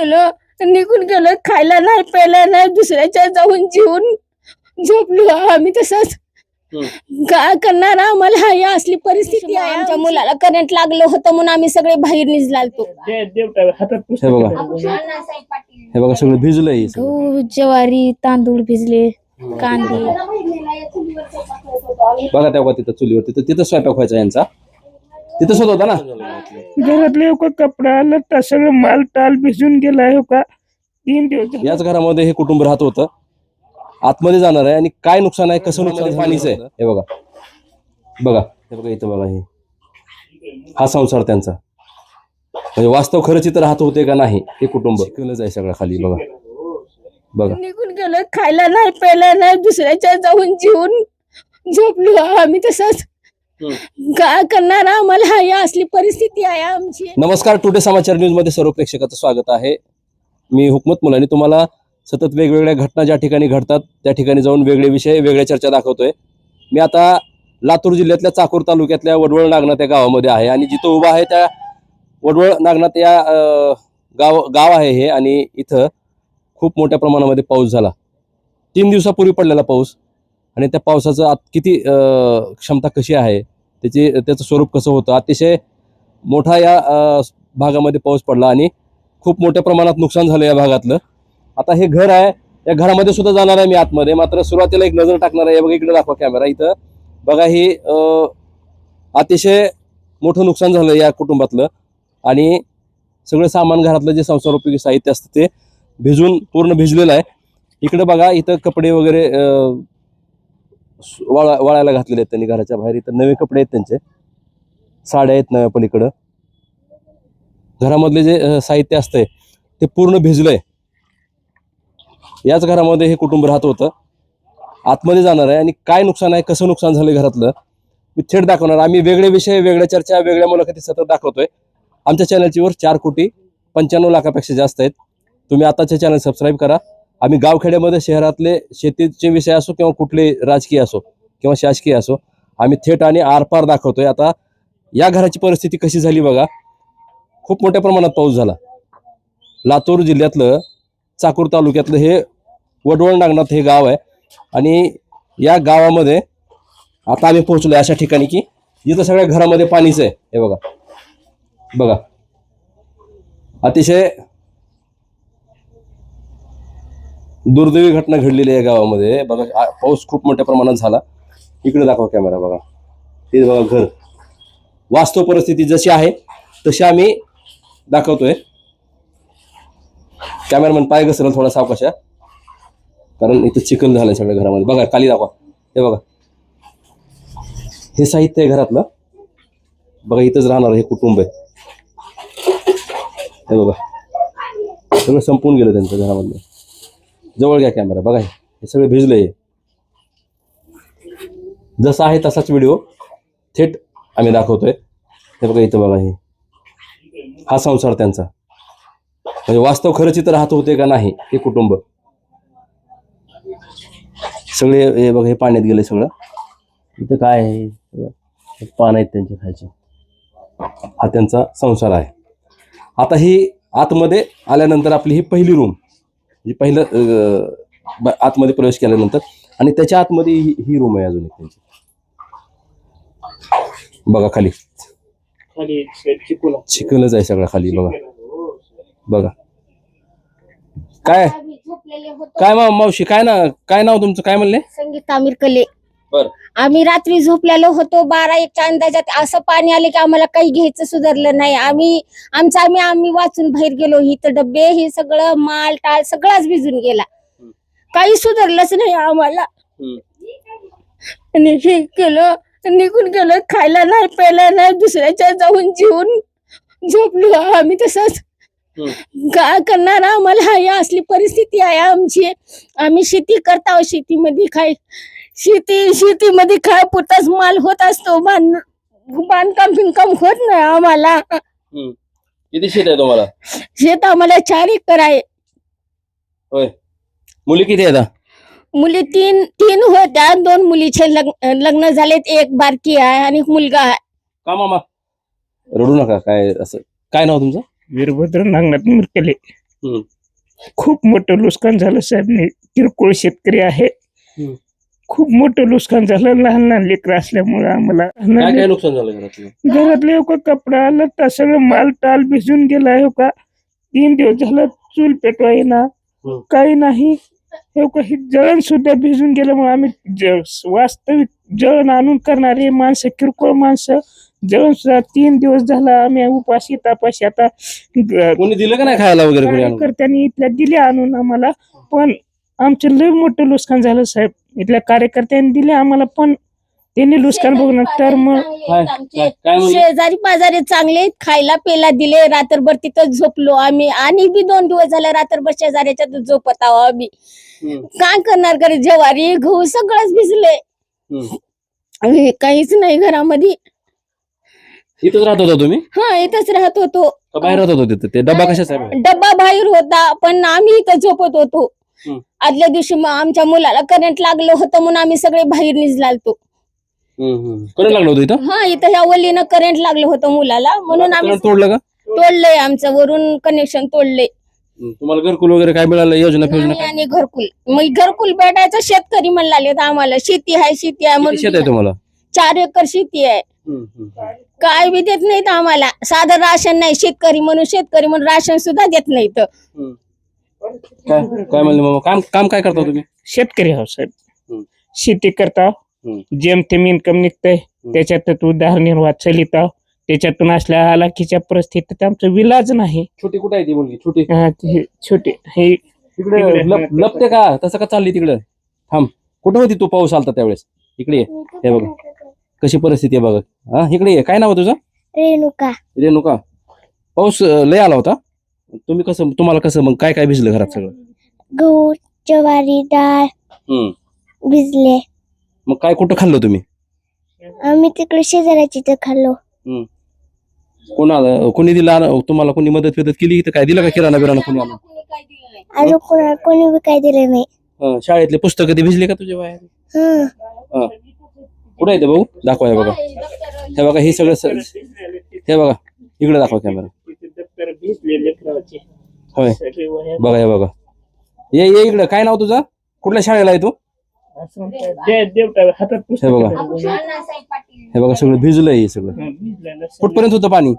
गेलो निघून गेलो. खायला नाही प्यायला नाही दुसऱ्याच्या जाऊन जेवून झोपलो. आम्ही तसंच. काय करणार आम्हाला? हाय असली परिस्थिती आहे. आमच्या मुलाला करंट लागलं होतं म्हणून आम्ही सगळे बाहेर निघालतो हे बघा. हे बघा सगळं भिजलंय हे सगळं. गहू ज्वारी तांदूळ भिजले कांदे. बघा तेव्हा तिथं चुलीवर तिथं तिथं स्वयंपाक व्हायचा यांचा. तिथंच होत होता ना? घरातले हो का कपडा लत्ता सगळं माल टाल भिजून गेलाय हो का? तीन दिवस याच घरामध्ये हे कुटुंब राहत होतं. आतमध्ये जाणार आहे आणि काय नुकसान आहे कसं नुकसान आहे, पाणीच आहे. हे बघा. बघा. हे बघा इथं बघा हे. हा संसार त्यांचा. म्हणजे वास्तव खरंच इथं राहत होते का नाही हे कुटुंब. शिकवलंच आहे सगळं खाली बघा. बघा. निघून गेलो खायला नाही प्यायला नाही दुसऱ्याच्या जाऊन जेवून झोपलो. आम्ही तसंच काय करणार आम्हाला हाय असली परिस्थिती आहे आमची. नमस्कार टुडे समाचार न्यूजमध्ये सर्व प्रेक्षकाचं स्वागत आहे. मी हुकमत मुलानी तुम्हाला सतत वेगवेगळ्या घटना ज्या ठिकाणी घडतात त्या ठिकाणी जाऊन वेगळे विषय वेगळ्या चर्चा दाखवतोय. मी आता लातूर जिल्ह्यातल्या चाकूर तालुक्यातल्या वडवळ नागनाथ या गावामध्ये आहे आणि जिथं उभा आहे त्या वडवळ नागनाथ या गाव गाव आहे हे आणि इथं खूप मोठ्या प्रमाणामध्ये पाऊस झाला. तीन दिवसापूर्वी पडलेला पाऊस आणि त्या पावसाचं आत किती क्षमता कशी आहे त्याची त्याचं स्वरूप कसं होतं? अतिशय मोठा या भागामध्ये पाऊस पडला आणि खूप मोठ्या प्रमाणात नुकसान झालं या भागातलं. आता हे घर आहे या घरामध्ये सुद्धा जाणार आहे मी आतमध्ये. मात्र सुरुवातीला एक नजर टाकणार आहे. बघा इकडे दाखवा कॅमेरा इथं बघा ही अतिशय मोठं नुकसान झालं या कुटुंबातलं. आणि सगळं सामान घरातलं जे संसारोपयोगी साहित्य असतं ते भिजून पूर्ण भिजलेलं आहे. इकडं बघा इथं कपडे वगैरे वळा वाळायला घातलेले आहेत त्यांनी घराच्या बाहेर. इथं नवे कपडे आहेत त्यांचे. साड्या आहेत नव्या पलीकडं. घरामधले जे साहित्य असतंय ते पूर्ण भिजलंय. याच घरामध्ये हे कुटुंब राहत होतं. आतमध्ये जाणार आहे आणि काय नुकसान आहे कसं नुकसान झालं घरातलं मी थेट दाखवणार. आम्ही वेगळे विषय वेगळ्या चर्चा वेगळ्या मुलाखती सतत दाखवतोय. आमच्या चॅनलची वर चार कोटी पंच्याण्णव लाखापेक्षा जास्त आहेत. तुम्ही आताचे चॅनल सबस्क्राईब करा. आम्ही गावखेड्यामध्ये शहरातले शेतीचे विषय असो किंवा कुठले राजकीय असो किंवा शासकीय असो आम्ही थेट आणि आरपार दाखवतोय. आता या घराची परिस्थिती कशी झाली बघा. खूप मोठ्या प्रमाणात पाऊस झाला. लातूर जिल्ह्यातलं चाकूर तालुक्यातलं हे वडवळ नागनाथ हे गाव आहे. आणि या गावामध्ये आता आम्ही पोहोचलो अशा ठिकाणी की जिथं सगळ्या घरामध्ये पाणीच आहे. हे बघा. बघा. अतिशय दुर्दैवी घटना घडलेली आहे गावामध्ये. बघा आ- पाऊस खूप मोठ्या प्रमाणात झाला. इकडे दाखवा कॅमेरा बघा. हे बघा घर. वास्तव परिस्थिती जशी आहे तशी आम्ही दाखवतोय. कॅमेरामॅन पाय घसरल थोडा सावकाशा कारण इथं चिखल झालं सगळ्या घरामध्ये. बघा खाली दाखवा. हे बघा. हे साहित्य आहे घरातलं. बघा इथंच राहणार हे कुटुंब आहे. हे बघा. सगळं संपून गेलं त्यांचं घरामधलं. जवळ घ्या कॅमेरा बघा हे. सगळे भिजले जसा आहे तसाच व्हिडिओ थेट आम्ही दाखवतोय. हे बघा इथं बघा हे. हा संसार त्यांचा. म्हणजे वास्तव खरंच इथं राहत होते का नाही हे कुटुंब. सगळे हे बघा हे पाण्यात गेले सगळं. इथं काय आहे? सगळं. पान आहेत त्यांचे खायचे हा त्यांचा संसार आहे. आता ही आतमध्ये आल्यानंतर आपली ही पहिली रूम ही पहिलं आतमध्ये प्रवेश केल्यानंतर. आणि त्याच्या आतमध्ये ही ही रूम आहे अजून एक त्यांची. बघा खाली. खाली चिकूला. चिखलच आहे सगळं खाली बघा. बघा. काय? काय मावशी काय ना काय नाव तुमचं? काय म्हणले? संगीता मिरकले. बर आम्ही रात्री झोपलेलो होतो बारा एकच्या अंदाजात असं पाणी आले की आम्हाला काही घ्यायचं सुधारलं नाही. आम्ही आमचं आम्ही आम्ही वाचून बाहेर गेलो. इथं डबे हे सगळं माल टाळ सगळाच भिजून गेला. काही सुधारलंच नाही आम्हाला. आणि हे केलं निघून गेलो. खायला नाही प्यायला नाही दुसऱ्याच्या जाऊन जेवून झोपलो. आम्ही तसंच काय करणार? आम्हाला असली परिस्थिती आहे आमची. आम्ही शेती करतो शेतीमध्ये खाय शेती शेतीमध्ये खाय पुरताच माल होत असतो. बांध बांधकाम बिनकाम होत नाही आम्हाला. किती शेत आहे तुम्हाला? शेत आम्हाला चार एकर आहे. होय. मुली किती आहेत? मुली तीन तीन होत्या. दोन मुलीचे लग्न लग्न झालेत. एक बारकी आहे आणि एक मुलगा आहे. का मामा? रडू नका. काय असं? काय नाव तुमचं? वीरभद्र नागनाथ मिरकले हम्म. खूप मोठं नुकसान झालं साहेब. मी किरकोळ शेतकरी आहे. हम्म. खूप मोठं नुकसान झालं. लहान लहान लेकर असल्यामुळे आम्हाला काय काय नुकसान झालं घरातलं? घरातले हो का कपडा लत्ता सगळं माल टाल भिजून गेलाय हो का? तीन दिवस झालं चूल पेटवा येईना. हम्म. काही नाही. हो का हे जळण सुद्धा भिजून गेल्यामुळे आम्ही ज- वास्तविक जळण आणून करणारे माणसं किरकोळ माणसं. जळण सुद्धा तीन दिवस झाला आम्ही उपाशी तापाशी आता ग- कोणी दिलं का नाही खायला वगैरे कोणी आणून? कार्यकर्त्यांनी इथल्या दिले आणून आम्हाला. पण आमचं लय मोठं नुकसान झालं साहेब. इथल्या कार्यकर्त्यांनी दिले आम्हाला पण. त्यांनी नुकसान बघणार तर मग काय काय काय म्हणले? शेजारी पाजारी चांगले आहेत. खायला पेला दिले. रात्रभर तिथं झोपलो आम्ही. आणि बी दोन दिवस झाले रात्रभर शेजाऱ्याच्या झोपत आहो आम्ही. हम्म. काय करणार घरी? ज्वारी गहू सगळंच भिजले. हम्म. काहीच नाही घरामध्ये. इथंच राहत होता तुम्ही? हा इथंच राहत होतो. का बाहेर राहत होते तिथे? ते डबा आहे? डब्बा बाहेर होता. पण आम्ही इथं झोपत होतो. आदल्या दिवशी मग आमच्या मुलाला करंट लागलं होतं म्हणून आम्ही सगळे बाहेर निघालतो करंट लागलं होतं इथं? हा इथं ह्या वलीनं करंट लागलं होतं मुलाला म्हणून आम्ही करंट तोडलं का? तोडलंय आमचं वरून कनेक्शन तोडले हम्म. तुम्हाला घरकुल वगैरे काय मिळालं? योजना फियोजना नाही काय आणि घरकुल. मग घरकुल भेटायचं शेतकरी म्हणले आम्हाला. शेती आहे शेती आहे किती शेत आहे म्हणून तुम्हाला? चार एकर शेती आहे. हम्म, हम्म. काय बी देत नाहीत आम्हाला. साधं राशन नाही शेतकरी म्हणून शेतकरी म्हणून राशन सुद्धा देत नाहीत. हम्म. काय? काय म्हणले मामा? काम काम काय करता तुम्ही? शेतकरी आहो साहेब. शेती करता. जेमतेम इन्कम निघतंय. त्याच्यात उदाहरणनिर्वाह चलित आहो. त्याच्यातून असल्या हालाकीच्या परिस्थितीत आमचं विलाज नाही. छोटी कुठे आहे ती मुलगी? छोटी. हा, ते छोटे. हे तिकडे तिकडे. लप- लपते का? तसं का चालली तिकडे? थांब. कुठं होती तू पाऊस आलता त्यावेळेस? इकडे ये. हे बघा. कशी परिस्थिती आहे बघा. हा इकडे ये. काय नाव आहे तुझं? रेणुका. रेणुका. पाऊस अं, लय आला होता? तुम्ही कसं तुम्हाला कसं मग काय काय भिजलं घरात सगळं? गहू ज्वारी डाळ. हम्म. भिजले. मग काय कुठं खाल्लं तुम्ही? आम्ही तिकडे शेजाऱ्याची तर खाल्लो. कोणाला कोणी दिला तुम्हाला कोणी मदत फिदत केली काय दिलं का किराणा बिराणा कोणी आणून अजून कोणा कोणी बी काय दिलं नाही. हं, शाळेतले पुस्तकं ते भिजले का तुझ्या बाहेर? हं. कुठं आहे ते भाऊ? दाखवा हे बघा. हे बघा हे सगळं स- हे बघा इकडे दाखवा कॅमेरा. भिजले लेकराचे होय. सगळे वह्या बघा हे बघा. ये ये इकडं. काय नाव तुझं? कुठल्या शाळेला आहे तू? असं म्हणतात. दे- देवता हातात पुस्तक हे बघा. धरून वह्या. हे बघा सगळं भिजलंय हे सगळं. हं, भिजलेलं सगळं. कुठपर्यंत होतं पाणी?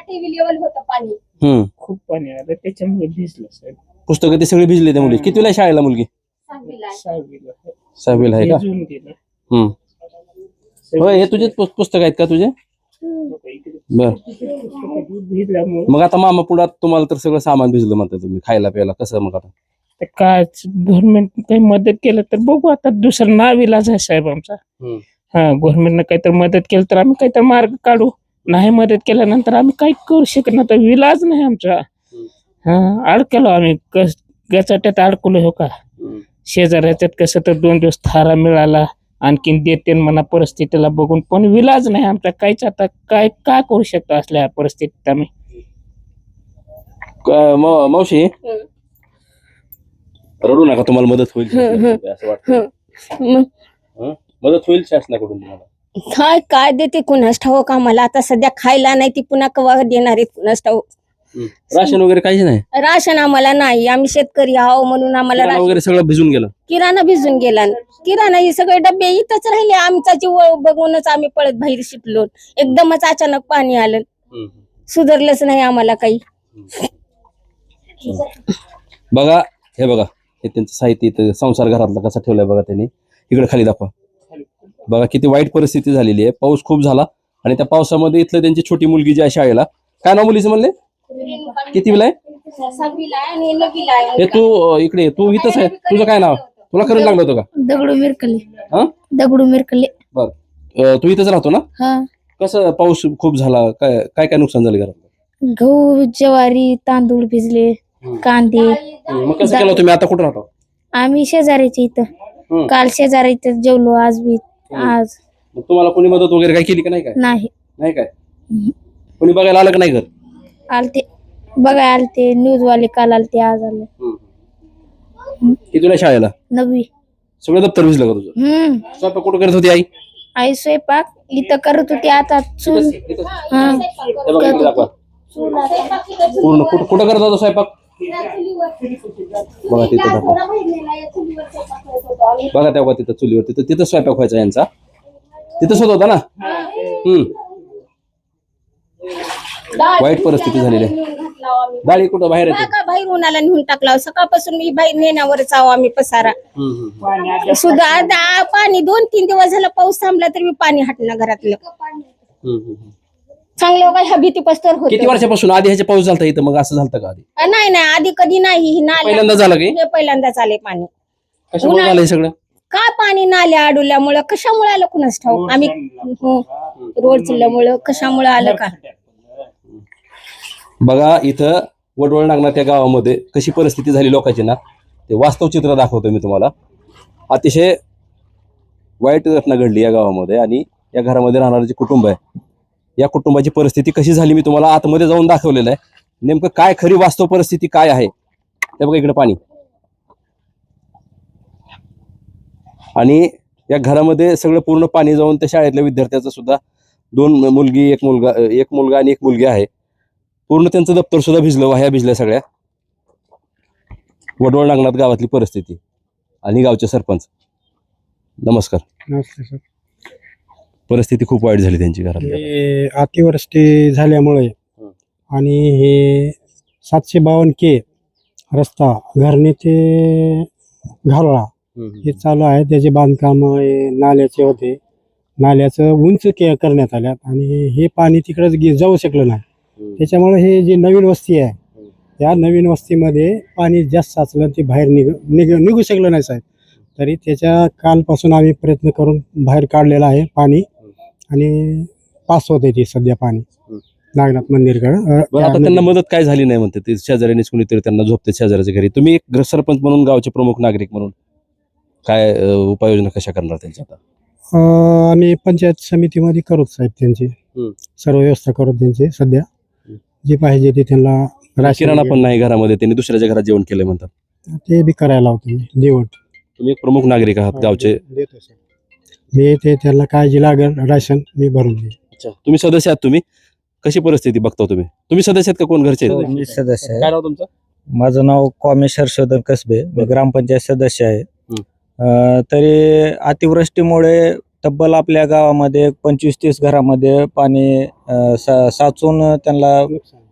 टीव्ही लेवल होतं पाणी. हम्म. खूप पाणी आलं त्याच्यामुळे भिजलं साहेब. पुस्तकं ते सगळे भिजले त्या मुली. कितीला आहे शाळेला मुलगी? सहावीला सहावीला आहे. का? भिजून गेलं. हम्म. होय हे तुझेच पुस- पुस्तक आहेत का तुझे? बर. भिजल्यामुळे मग आता मामा पुढात तुम्हाला तर सगळं सामान भिजलं म्हणता तुम्ही खायला प्यायला कसं मग आता? तर काय गव्हर्नमेंट काही मदत केलं तर बघू आता दुसरा नाव इलाज आहे साहेब आमचा. हम्म. हा गव्हर्नमेंटनं काहीतरी मदत केलं तर आम्ही काहीतरी मार्ग काढू. नाही मदत केल्यानंतर आम्ही काही करू शकत तर विलाज नाही आमचा. हा अडकलो आम्ही कस गचाट्यात अडकलो हो का? शेजाऱ्याच्यात कसं तर दोन दिवस थारा मिळाला. आणखीन देते म्हणा परिस्थितीला बघून. पण विलाज नाही आमचा. काहीच आता काय काय करू शकतो असल्या परिस्थितीत आम्ही? माव- मावशी? रडू नका तुम्हाला मदत होईल शासनाकडून, असं वाटतं मग? हं? मदत होईल शासनाकडून तुम्हाला? काय काय देते कुणास ठाऊक आम्हाला? आता सध्या खायला नाही ती पुन्हा कवा देणार आहेत कुणास ठाऊक? हं. राशन वगैरे काहीच नाही? राशन आम्हाला नाही. आम्ही शेतकरी आहो म्हणून आम्हाला किराणा राशन- वगैरे सगळं भिजून गेलं. किराणा भिजून गेला. किराणा हे सगळे डबे इथंच राहिले. आमचा जीव बघूनच आम्ही पळत बाहेर शिटलो एकदमच अचानक पाणी आलं. सुधारलंच नाही आम्हाला काही. बघा हे बघा. हे त्यांचं साहित्य इथं संसार घरातला कसा ठेवलाय बघा त्यांनी. इकडे खाली दाखवा. बघा किती वाईट परिस्थिती झालेली आहे. पाऊस खूप झाला आणि त्या पावसामध्ये इथलं त्यांची छोटी मुलगी जी आहे शाळेला काय नाव मुलीचं म्हणले? किती आहे? हे तू इकडे ये. तू इथंच आहे. तुझं काय नाव? तुला करंट लागलं होतं का? दगडू मिरकले. हा? दगडू मिरकले. बर. तू इथंच राहतो ना? हा. कसं पाऊस खूप झाला? काय काय काय नुकसान झालं घरात गहू ज्वारी तांदूळ भिजले कांदे. मग कसं केलं तुम्ही? आता कुठं राहतो? आम्ही शेजाऱ्याच्या इथं. काल शेजाऱ्या इथं जेवलो आज बी. आज. मग तुम्हाला कोणी मदत वगैरे काय केली का? नाही काय? नाही. नाही काय? कोणी बघायला आलं का नाही घर? आलते. बघाय आलते. न्यूज वाले काल आलते आज आले. कितीला शाळेला? नवी सगळं दप्तर भिजलं का तुझं? हम्म. स्वयंपाक कुठं करत होती आई? आई स्वयंपाक इथं करत होती आता चूल. हा. हे बघा इकडे दाखवा. पूर्ण कुठं कुठं करत होता स्वयंपाक? बघा तिथं दाखव. बघा तेव्हा तिथं चुलीवर तिथं तिथं स्वयंपाक व्हायचा यांचा. तिथंच होत होता ना? हम्म. वाईट परिस्थिती झालेली आहे. डाळी कुठं बाहेर येते? बाहेर उन्हाला नेऊन टाकला. सकाळपासून मी बाहेर नेण्यावरच आहो आम्ही पसारा. सुद्धा आता पाणी दोन तीन दिवस झालं पाऊस थांबला तरी मी पाणी हटणं घरातलं. चांगलं बघा ह्या भीती पस्तर होत. किती वर्षापासून? आधी ह्याचे पाऊस झालता इथं मग असं झालं का आधी? नाही नाही आधी कधी नाही. ही नाल्या पहिल्यांदा झालं की? हे पहिल्यांदाच आले पाणी. कशामुळे झालं हे सगळं? का पाणी नाल्या अडवल्यामुळं कशामुळे आलं कुणाच ठाऊ आम्ही हो, रोड चिल्ल्यामुळं. कशामुळे आलं का? बघा इथं वडवळ नागनाथ त्या गावामध्ये कशी परिस्थिती झाली लोकांची ना ते वास्तव चित्र दाखवतो मी तुम्हाला. अतिशय वाईट घटना घडली या गावामध्ये आणि या घरामध्ये राहणारं जे कुटुंब आहे या कुटुंबाची परिस्थिती कशी झाली मी तुम्हाला आतमध्ये जाऊन दाखवलेलं आहे. नेमकं काय खरी वास्तव परिस्थिती काय आहे ते बघा इकडे पाणी. आणि या घरामध्ये सगळं पूर्ण पाणी जाऊन त्या शाळेतल्या विद्यार्थ्याचं सुद्धा दोन मुलगी एक मुलगा एक मुलगा आणि एक मुलगी आहे. पूर्ण त्यांचं दप्तर सुद्धा भिजलं वाह्या भिजल्या सगळ्या. वडवळ नागनाथ गावातली परिस्थिती आणि गावचे सरपंच. नमस्कार. नमस्ते सर. परिस्थिती खूप वाईट झाली त्यांची घरात हे अतिवृष्टी झाल्यामुळे आणि हे सातशे बावन्न के रस्ता घरणे ते घारोळा हे. चालू आहे. त्याचे बांधकाम हे नाल्याचे होते. नाल्याचं उंच के करण्यात आल्यात आणि हे पाणी तिकडंच गे- जाऊ शकलं नाही. त्याच्यामुळे हे जे नवीन वस्ती आहे त्या नवीन वस्तीमध्ये पाणी जास्त साचलं ते बाहेर निघ निघ निघू शकलं नाही साहेब. तरी त्याच्या कालपासून आम्ही प्रयत्न करून बाहेर काढलेला आहे पाणी आणि पास होते ते सध्या पाणी. नागनाथ मंदिरकडं बरं आता त्यांना मदत काय झाली नाही म्हणते? ते शेजाऱ्यांनीच कुणीतरी त्यांना झोपते शेजाऱ्याच्या घरी. तुम्ही एक ग्र- सरपंच म्हणून गावचे प्रमुख नागरिक म्हणून काय अं, उपाययोजना कशा करणार त्यांच्या आता? अं, आम्ही पंचायत समितीमध्ये करू साहेब त्यांची. सर्व व्यवस्था करू त्यांची सध्या. जे पाहिजे ते त्यांना राशन किराणा पण नाही घरामध्ये त्यांनी दुसऱ्याच्या घरात जेवण केलंय म्हणतात. ते बी करायला लावतो मी देवट. तुम्ही एक प्रमुख नागरिक आहात गावचे. देतो सर. मी ते त्यांना काय जे लागेल राशन मी भरून देईन अच्छा तुम्ही सदस्य आहात तुम्ही? कशी परिस्थिती बघता तुम्ही? तुम्ही सदस्य आहेत का? कोण घरचे आहेत? मी सदस्य आहे. काय नाव तुमचं? माझं नाव कॉमेश हर्षवर्धन कसबे. मी. ग्रामपंचायत सदस्य आहे. हं. अं, तरी अतिवृष्टीमुळे तब्बल आपल्या गावामध्ये पंचवीस तीस घरामध्ये पाणी अं, सा- साचून त्यांना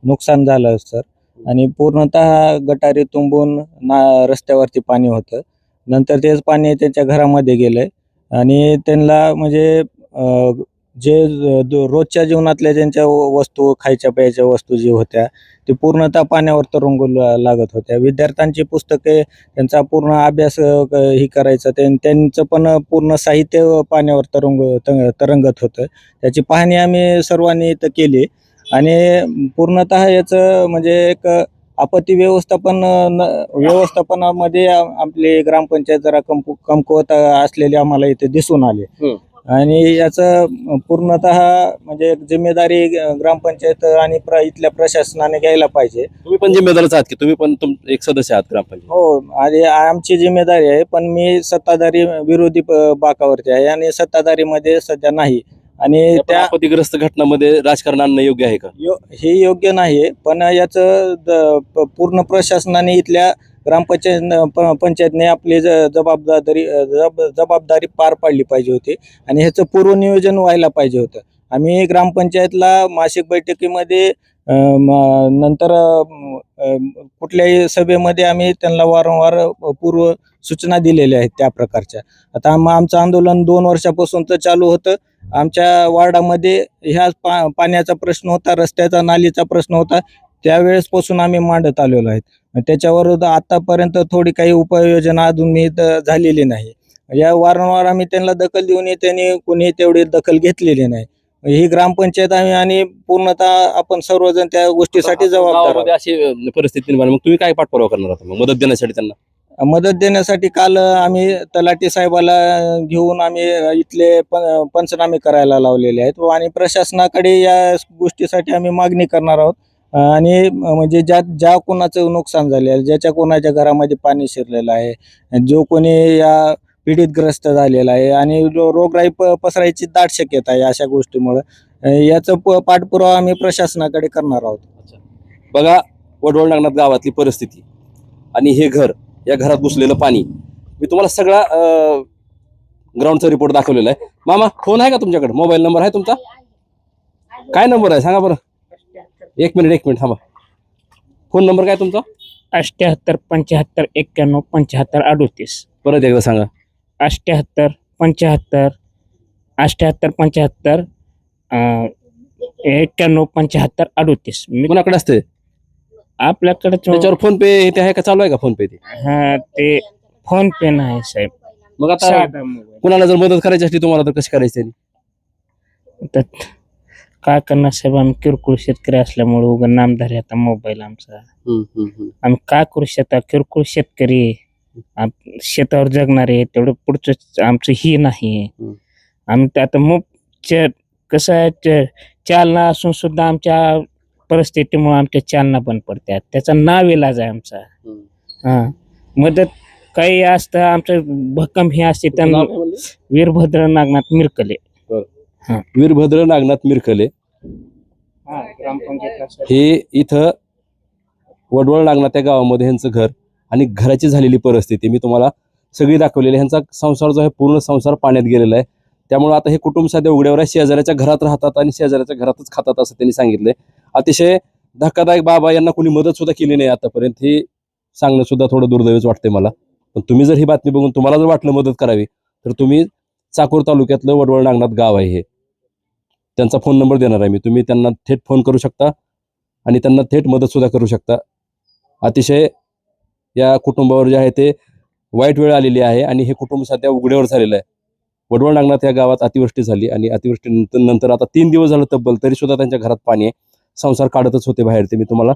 नुकसान झालं सर. आणि पूर्णतः गटारी तुंबून ना रस्त्यावरती पाणी होतं. नंतर तेच पाणी त्यांच्या घरामध्ये गेलंय. आणि त्यांना म्हणजे जे रोजच्या जीवनातल्या ज्यांच्या वस्तू खायच्या प्यायच्या वस्तू जे होत्या ते पूर्णतः पाण्यावर तरंगू लागत होत्या. विद्यार्थ्यांची पुस्तके त्यांचा पूर्ण अभ्यास ही करायचा त्यां- त्यांचं पण पूर्ण साहित्य पाण्यावर तरंग तरंगत होतं. त्याची पाहणी आम्ही सर्वांनी इथं केली. आणि पूर्णतः याचं म्हणजे एक आपत्ती व्यवस्थापन व्यवस्थापनामध्ये आपली ग्रामपंचायत जरा कमकु कमकुवत असलेली आम्हाला इथे दिसून आले. आणि याचं पूर्णतः म्हणजे जिम्मेदारी ग्रामपंचायत आणि प्र इथल्या प्रशासनाने घ्यायला पाहिजे. तुम्ही पण जिम्मेदारच आहात की तुम्ही पण तुम एक सदस्य आहात ग्रामपंचायत? हो आणि आमची जिम्मेदारी आहे पण मी सत्ताधारी विरोधी प- बाकावरती आहे आणि सत्ताधारीमध्ये सध्या नाही. आणि त्या त्या आपत्तीग्रस्त घटनामध्ये राजकारण आणणं योग्य आहे का? यो हे योग्य नाही पण याचं द- प- पूर्ण प्रशासनाने इथल्या ग्रामपंचायत पंचायतने आपली ज- जबाबदारी जब जबाबदारी पार पाडली पाहिजे होती. आणि ह्याचं पूर्वनियोजन व्हायला पाहिजे होतं. आम्ही ग्रामपंचायतला मासिक बैठकीमध्ये नंतर कुठल्याही सभेमध्ये आम्ही त्यांना वारंवार पूर्व सूचना दिलेल्या आहेत त्या प्रकारच्या. आता आम आमचं आंदोलन दोन वर्षापासून तर चालू होतं. आमच्या वार्डामध्ये ह्या पा पाण्याचा प्रश्न होता रस्त्याचा नालीचा प्रश्न होता. त्यावेळेसपासून आम्ही मांडत आलेलो आहेत. त्याच्यावर आतापर्यंत थोडी काही उपाययोजना अजून मी झालेली नाही. या वारंवार आम्ही त्यांना दखल देऊन त्यांनी कोणी तेवढी दखल घेतलेली नाही. ही ग्रामपंचायत आम्ही आणि पूर्णतः आपण सर्वजण त्या गोष्टीसाठी जबाबदार आहोत. अशी परिस्थिती निर्माण मग तुम्ही काय पाठपुरावा करणार आता? मग मदत देण्यासाठी त्यांना? मदत देण्यासाठी काल आम्ही तलाठी साहेबाला घेऊन आम्ही इथले पंचनामे करायला लावलेले आहेत आणि प्रशासनाकडे या गोष्टीसाठी आम्ही मागणी करणार आहोत. आणि म्हणजे ज्या ज्या कोणाचं नुकसान झाले आहे ज्याच्या कोणाच्या घरामध्ये पाणी शिरलेलं आहे जो कोणी या पीडितग्रस्त झालेला आहे आणि रोगराई प पसरायची दाट शक्यता आहे अशा गोष्टीमुळं याचा प- पाठपुरावा आम्ही प्रशासनाकडे करणार आहोत. बघा वडवळ नागनाथ गावातली परिस्थिती आणि हे घर या घरात घुसलेलं पाणी. मी तुम्हाला सगळा ग्राउंडचा रिपोर्ट दाखवलेला आहे. मामा फोन आहे का तुमच्याकडे? मोबाईल नंबर आहे तुमचा? काय नंबर आहे? सांगा बरं. एक मिनिट एक मिनिट थांबा. फोन नंबर काय तुमचा? अष्ट्याहत्तर पंच्याहत्तर एक्क्याण्णव पंच्याहत्तर अडोतीस. परत एकदा सांगा. अष्ट्याहत्तर पंच्याहत्तर अष्ट्याहत्तर पंच्याहत्तर एक्क्याण्णव पंच्याहत्तर अडोतीस. मी कुणाकडे असते आपल्याकडे त्याच्यावर फोन पे ते आहे का? चालू आहे का फोन पे ते? हा ते फोन पे नाही साहेब. मग आता साधा मोबाईल. कुणाला जर मदत करायची असली तुम्हाला तर कशी करायची त्यांनी? तर काय करणार साहेब? आम्ही किरकोळ शेतकरी असल्यामुळे उगा नामधारी आता मोबाईल आमचा. आम्ही काय करू शकता किरकोळ शेतकरी शेतावर जगणारे तेवढं पुढचं आमचं ही नाही. आम्ही आता मग कसं आहे? चालना असून सुद्धा आमच्या परिस्थितीमुळे आमच्या चालना बंद पडतात. त्याचा नाव इलाज आहे आमचा. हा. मदत काही असतं आमचं भक्कम हे असते त्यांना वीरभद्र नागनाथ मिरकले. वीरभद्र नागनाथ मिरकले. हे इथं वडवळ नागनाथ या गावामध्ये ह्यांचं घर आणि घराची झालेली परिस्थिती मी तुम्हाला सगळी दाखवलेली आहे. ह्यांचा संसार जो आहे पूर्ण संसार पाण्यात गेलेला आहे. त्यामुळे आता हे कुटुंब सध्या उघड्यावर आहे. शेजाऱ्याच्या घरात राहतात आणि शेजाऱ्याच्या घरातच खातात असं त्यांनी सांगितलंय. अतिशय धक्कादायक बाबा यांना कोणी मदत सुद्धा केली नाही आतापर्यंत. हे सांगणं सुद्धा थोडं दुर्दैवच वाटतंय मला. पण तुम्ही जर ही बातमी बघून तुम्हाला जर वाटलं मदत करावी तर तुम्ही चाकूर तालुक्यातलं वडवळ नागनाथ गाव आहे हे. त्यांचा फोन नंबर देणार आहे मी. तुम्ही त्यांना थेट फोन करू शकता आणि त्यांना थेट मदत सुद्धा करू शकता. अतिशय या कुटुंबावर जे आहे ते वाईट वेळ आलेली आहे आणि हे कुटुंब सध्या उघड्यावर झालेलं आहे. वडवळ नागनाथ या गावात अतिवृष्टी झाली आणि अतिवृष्टीनंतर नंतर आता तीन दिवस झालं तब्बल तरी सुद्धा त्यांच्या घरात पाणी आहे. संसार काढतच होते बाहेर ते. मी तुम्हाला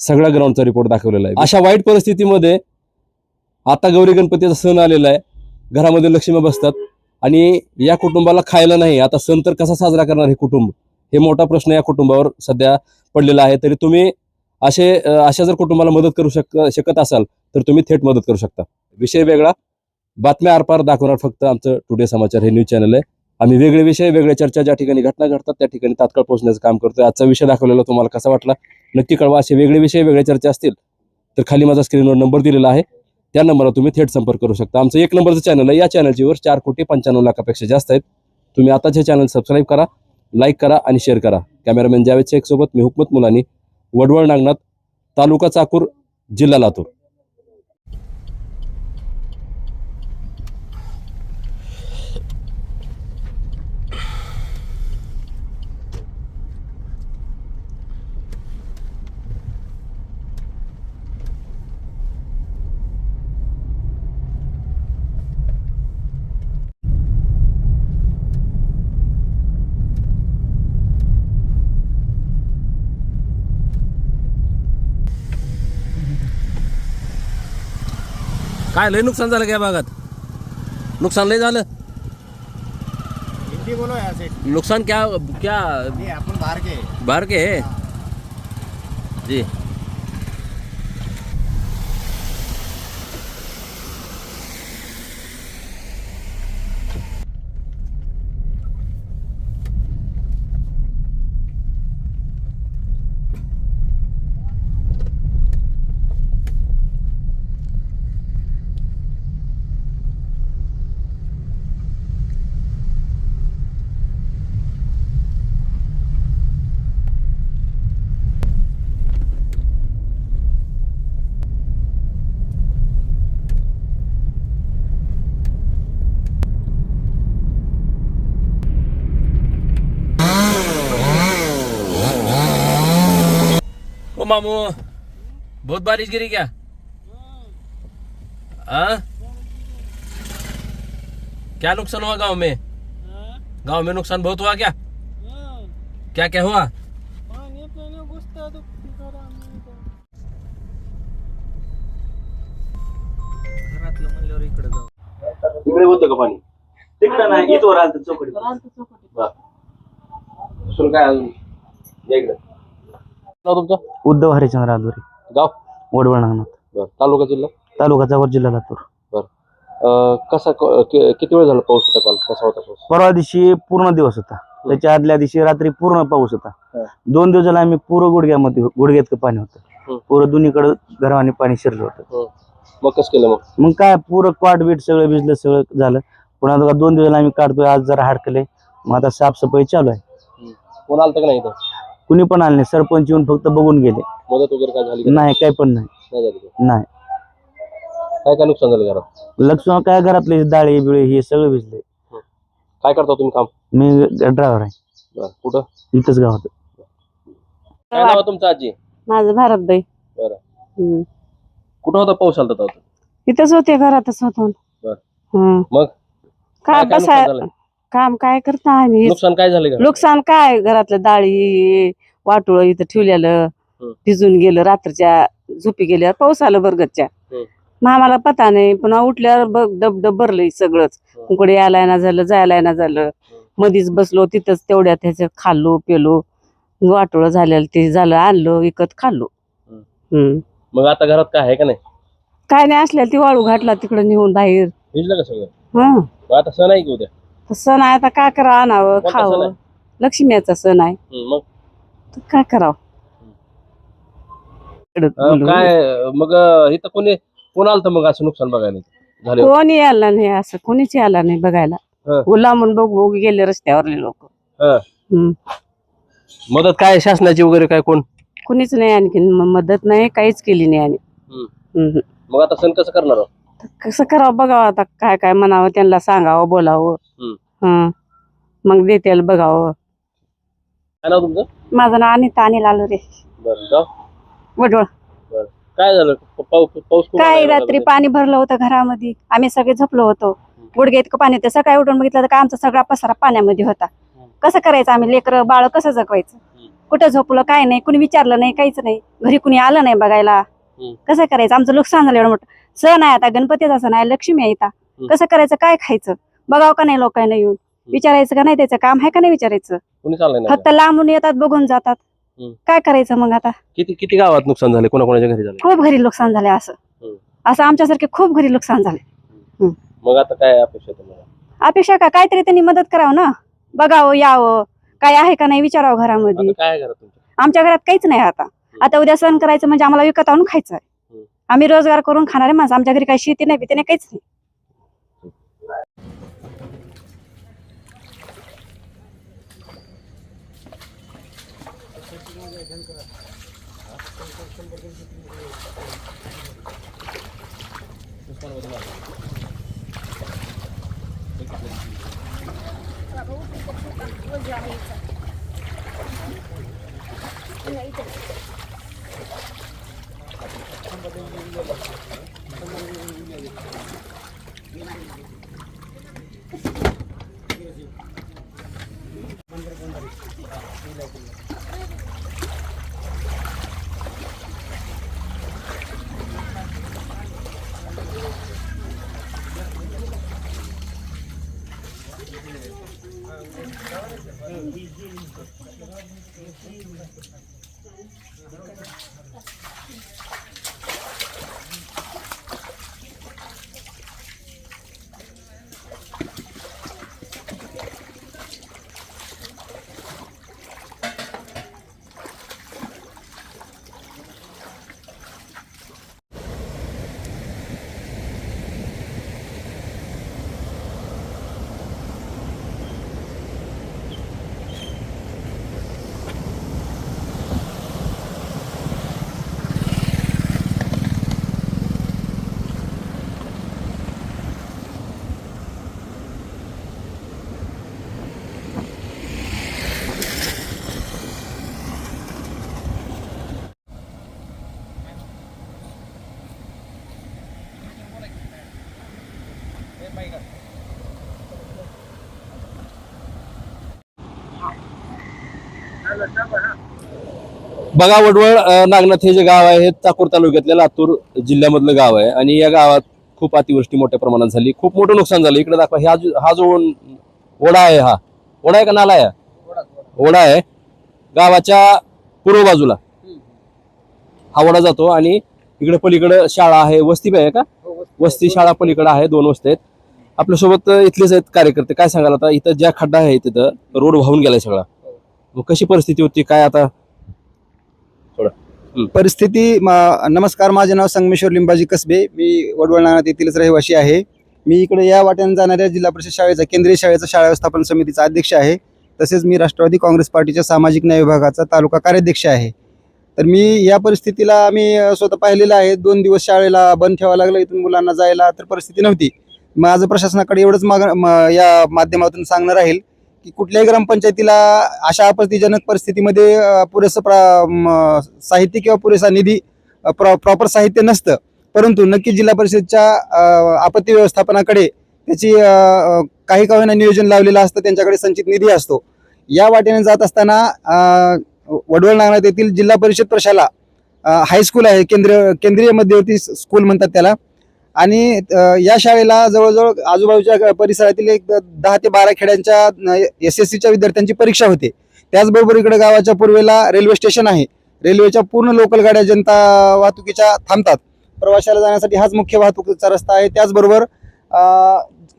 सगळ्या ग्राउंडचा रिपोर्ट दाखवलेला आहे. अशा वाईट परिस्थितीमध्ये आता गौरी गणपतीचा सण आलेला आहे. घरामध्ये लक्ष्मी बसतात. आणि या कुटुंबाला खायला नाही. आता सण तर कसा साजरा करणार हे कुटुंब? हे मोठा प्रश्न या कुटुंबावर सध्या पडलेला आहे. तरी तुम्ही असे अशा जर कुटुंबाला मदत करू शक शकत असाल तर तुम्ही थेट मदत करू शकता. विषय वेगळा. बातम्या आरपार दाखवणार फक्त आमचं टुडे समाचार हे न्यूज चॅनल आहे. आम्ही वेगळे विषय वेगळ्या चर्चा ज्या ठिकाणी घटना घडतात त्या ठिकाणी तात्काळ पोहोचण्याचं काम करतोय. आजचा विषय दाखवलेला तुम्हाला कसा वाटला? नक्की कळवा. असे वेगळे विषय वेगळ्या चर्चा असतील तर खाली माझा स्क्रीनवर नंबर दिलेला आहे. त्या नंबरला तुम्ही थेट संपर्क करू शकता. आमचं एक नंबरचं चॅनल आहे. या चॅनलची वर चार कोटी पंच्याण्णव लाखापेक्षा जास्त आहेत. तुम्ही आताच हे चॅनल सबस्क्राईब करा लाईक करा आणि शेअर करा. कॅमेरामॅन जावेद शेख सोबत मी हुकमत मुलानी वडवळ नागनाथ तालुका चाकूर जिल्हा लातूर. काय लय नुकसान झालं काय भागात? नुकसान लय झालं. हिंदी बोलो नुकसान क्या क्या? ये अपन बाहर के बाहर के है. जी. मामू। बहुत बारिश गिरी क्या? हाँ क्या नुकसान हुआ गाँव में? गाँव में नुकसान बहुत हुआ क्या? क्या क्या हुआ? इकडे इकडे होतं का पाणी? तिकडं नाही इथवर आलं चौकडी सुरू काय अजून? या इकडे. नाव तुमचं? उद्धव हरिचंद्र आदुरी गाव? वडवळ नागनाथ. बरं. तालुका जिल्हा? तालुका जावर जिल्हा लातूर. अं, कसा क- कि- किती वेळ झाला पाऊस होता काल? कसा होता पाऊस? परवा दिवशी पूर्ण दिवस होता. त्याच्या आदल्या दिवशी रात्री पूर्ण पाऊस हा. होता दोन दिवस झाला आम्ही पूर्ण गुडघ्यामध्ये गुडघ्यात पाणी हम्म. होतं पुरं दोन्हीकडे घरावाने पाणी शिरलं होतं. मग कसं केलं मग? मग काय पुरं कॉट बीट सगळं भिजलं सगळं झालं. पुन्हा दोन दिवस आम्ही काढतोय आज जरा हाडकले मग आता साफसफाई चालू आहे. कोण आलं का नाही इथं? कुणी पण आले नाही सरपंच येऊन फक्त बघून गेले मदत वगैरे काय झाली का? नाही काही पण नाही नाही झाली का? नाही काय काय नुकसान झालं घरात लक्ष काय घरातले डाळी बिळे हे सगळं भिजले काय करता तुम्ही काम मी ड्रायव्हर आहे बरं, कुठं इथंच गावात काय नाव आहे तुमचं आजी माझं भारतबाई बरं. हम्म. कुठं होता पाऊस आलता तेव्हा? इथंच होते घरातच होतो बर. हम्म. मग? काय काय काय बसाय नुकसान झालं? काम काय करता आम्ही? नुकसान काय झालं का नुकसान काय? घरातलं डाळी वाटोळ इथं ठेवलेलं. भिजून गेलं रात्रीच्या झोपी गेल्यावर पाऊस आलं बरगतच्या. मग आम्हाला पता नाही पुन्हा उठल्यावर बघ डब डब भरलंय सगळंच. कुकडे यायला ना झालं जायला ना झालं. मधीच बसलो तिथंच तेवढ्यात ह्याच्यात खाल्लो पेलो. वाटोळ झालेलं ते झालं आणलं विकत खाल्लो. हम्म. मग आता घरात काय आहे का नाही? काय नाही असल्याला ती वाळू घातला तिकडे नेऊन बाहेर. भिजलं का सगळं? हं. आता सण आहे की उद्या? सण आहे आता काय करावं आणावं कोणता सण खावं आहे? लक्ष्मीचा सण आहे हम्म, मग तर काय करावं अं. काय मग अं, इथं कोणी कोण आलं मग असं नुकसान बघायला झाले कोणी यायला नाही असं कोणीच यायला नाही बघायला हं. गुलामून बघ बघ गेले रस्त्यावरले लोक हं. मदत काय शासनाची वगैरे काय कोण कोणीच नाही आणखी मदत नाही काहीच केली नाही आणि. हम्म. मग आता सण कसं करणार आहोत? तर कसं करावं बघावं आता काय काय म्हणावं त्यांना सांगावं बोलावं. हं. हं. मग देतील बघावं. काय नाव तुमचं? माझं नाव अनिता अनिल आलो रे बरं गाव वडवळ काय झालं? प- पाऊस पाऊस खूप काय आला रात्री होता पाणी भरलं होतं घरामध्ये. आम्ही सगळे झोपलो होतो. गुडघे इतकं पाणी होतं. सकाळी उठून बघितलं तर काय आमचा सगळा पसारा पाण्यामध्ये होता. कसं करायचं आम्ही? लेकरं बाळ कसं जगवायचं? कुठं झोपलं काय नाही? कुणी विचारलं नाही काहीच नाही. घरी कुणी आलं नाही बघायला? हम्म. कसं करायचं? आमचं नुकसान झालं एवढं मोठं. सण आहे आता गणपतीचा सण आहे लक्ष्मी आहे आता कसं करायचं? काय खायचं? बघावं का नाही लोकांना येऊन? विचारायचं का नाही त्याचं काम आहे का नाही विचारायचं? फक्त लांबून येतात बघून जातात. काय करायचं मग आता? किती किती गावात नुकसान झाले? कोणाकोणाच्या घरी झालं? खूप घरी नुकसान झाले असं. असं आमच्यासारखे खूप घरी नुकसान झाले. मग आता काय अपेक्षा अपेक्षा का? काहीतरी त्यांनी मदत करावं ना? बघावं यावं. काय आहे का नाही विचारावं घरामध्ये. आमच्या घरात काहीच नाही आता. आता उद्या सण करायचं म्हणजे आम्हाला विकत आणून खायचं आहे. आम्ही रोजगार करून खाणारे माणसं आमच्या घरी काही शेती नाही बिती नाही काहीच नाही बघा वडवळ नागनाथ हे जे गाव आहे हे चाकूर तालुक्यातल्या लातूर जिल्ह्यामधलं गाव आहे आणि या गावात खूप अतिवृष्टी मोठ्या प्रमाणात झाली. खूप मोठं नुकसान झालं. इकडे दाखवा हा जो हा जो ओढा आहे हा. ओढा आहे का नाला आहे? ओढा आहे. गावाच्या पूर्व बाजूला हा ओढा जातो आणि इकडे पलीकडे शाळा आहे. वस्ती आहे का? वस्ती शाळा पलीकडे आहे. दोन वस्ती आहेत. आपल्यासोबत इथलेच आहेत कार्यकर्ते. काय सांगाल आता? इथं ज्या खड्डा आहे तिथं रोड वाहून गेलाय सगळा. मग कशी परिस्थिती होती? काय आता? परिस्थिती मा- नमस्कार माझे नाव संगमेश्वर लिंबाजी कसबे. मी वडवळ नागनाथ येथीलच रहिवासी आहे. मी इकडे या वाट्याने जाणाऱ्या जिल्हा परिषद शाळेचा केंद्रीय शाळेचा शाळा व्यवस्थापन समितीचा अध्यक्ष आहे. तसेच मी राष्ट्रवादी काँग्रेस पार्टीच्या सामाजिक न्याय विभागाचा तालुका कार्याध्यक्ष आहे. तर मी या परिस्थितीला आम्ही अ, स्वतः पाहिलेलं आहे. दोन दिवस शाळेला बंद ठेवावं लागलं. इथून मुलांना जायला तर परिस्थिती नव्हती. माझं प्रशासनाकडे एवढंच माग म- या माध्यमातून सांगणं राहील. की कुठल्याही ग्रामपंचायतीला अशा आपत्तीजनक परिस्थितीमध्ये पुरेसं प्रा साहित्य किंवा पुरेसा निधी प्रॉ प्रॉपर साहित्य नसतं. परंतु नक्की जिल्हा परिषदच्या आपत्ती व्यवस्थापनाकडे त्याची काही का नियोजन लावलेलं असतं त्यांच्याकडे संचित निधी असतो. या वाटेने जात असताना वडवळ नागनाथ येथील जिल्हा परिषद प्रशाला हायस्कूल आहे केंद्र केंद्रीय मध्यवर्ती स्कूल म्हणतात त्याला आणि या शाळेला जवळजवळ आजूबाजूच्या परिसरातील एक दहा ते बारा खेड्यांच्या एस एस सीच्या विद्यार्थ्यांची परीक्षा होते. त्याचबरोबर इकडे गावाच्या पूर्वेला रेल्वे स्टेशन आहे. रेल्वेच्या पूर्ण लोकल गाड्या जनता वाहतुकीच्या थांबतात. प्रवाशाला जाण्यासाठी हाच मुख्य वाहतुकीचा रस्ता आहे. त्याचबरोबर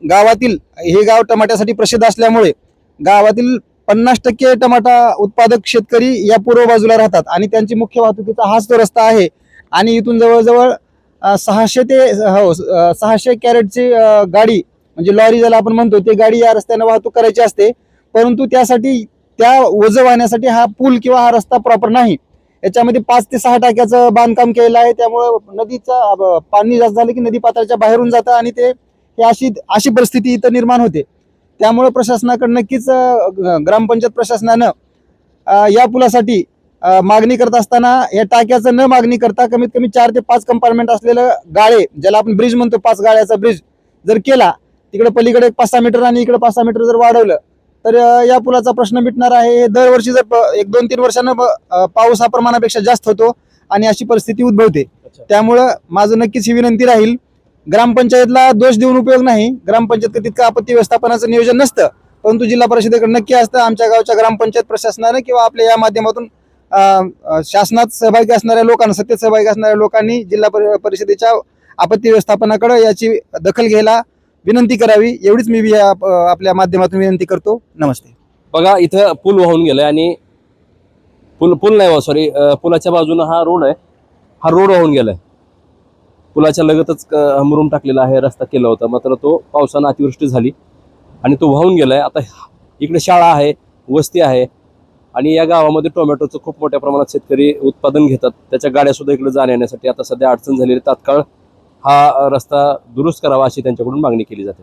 गावातील हे गाव टमाट्यासाठी प्रसिद्ध असल्यामुळे गावातील पन्नास टक्के टमाटा उत्पादक शेतकरी या पूर्व बाजूला राहतात आणि त्यांची मुख्य वाहतुकीचा हाच तो रस्ता आहे. आणि इथून जवळजवळ सहाशे ते हो सहाशे कॅरेटची गाडी म्हणजे लॉरी ज्याला आपण म्हणतो ते गाडी या रस्त्याने वाहतूक करायची असते. परंतु त्यासाठी त्या वजं वाहण्यासाठी हा पूल किंवा हा रस्ता प्रॉपर नाही. याच्यामध्ये पाच ते सहा टाक्याचं बांधकाम केलेलं आहे. त्यामुळं नदीचं पाणी जास्त झालं की नदी पात्राच्या बाहेरून जातं आणि ते अशी अशी परिस्थिती इथं निर्माण होते. त्यामुळे प्रशासनाकडं नक्कीच ग्रामपंचायत प्रशासनानं या पुलासाठी मागणी करत असताना या टाक्याचं न मागणी करता कमीत कमी चार ते पाच कंपार्टमेंट असलेलं गाळे ज्याला आपण ब्रिज म्हणतो पाच गाळ्याचा ब्रिज जर केला तिकडे पलीकडे एक पाच सहा मीटर आणि इकडे पाच सहा मीटर जर वाढवलं तर या पुलाचा प्रश्न मिटणार आहे. दरवर्षी जर एक दोन तीन वर्षानं पाऊस हा प्रमाणापेक्षा जास्त होतो आणि अशी परिस्थिती उद्भवते. त्यामुळं माझं नक्कीच ही विनंती राहील. ग्रामपंचायतला दोष देऊन उपयोग नाही. ग्रामपंचायत तितकं आपत्ती व्यवस्थापनाचं नियोजन नसतं. परंतु जिल्हा परिषदेकडे नक्की असतं. आमच्या गावच्या ग्रामपंचायत प्रशासनानं किंवा आपल्या या माध्यमातून शासनात सहभागी असणाऱ्या लोकांना सत्तेत सहभागी असणाऱ्या लोकांनी जिल्हा परि- परिषदेच्या आपत्ती व्यवस्थापनाकडे याची दखल घ्यायला विनंती करावी. एवढीच मी या आपल्या माध्यमातून विनंती करतो. नमस्ते. बघा इथं पूल वाहून गेलाय आणि पूल पूल नाही सॉरी पुलाच्या बाजूनं हा रोड आहे. हा रोड वाहून गेलाय. पुलाच्या लगतच क- मुरुम टाकलेला आहे रस्ता केला होता. मात्र तो पावसानं अतिवृष्टी झाली आणि तो वाहून गेलाय. आता इकडे शाळा आहे वस्ती आहे. आणि या गावामध्ये टोमॅटोचं खूप मोठ्या प्रमाणात शेतकरी उत्पादन घेतात. त्याच्या गाड्या सुद्धा इकडे जाण्या येण्यासाठी आता सध्या अडचण झालेली तात्काळ हा रस्ता दुरुस्त करावा अशी त्यांच्याकडून मागणी केली जाते.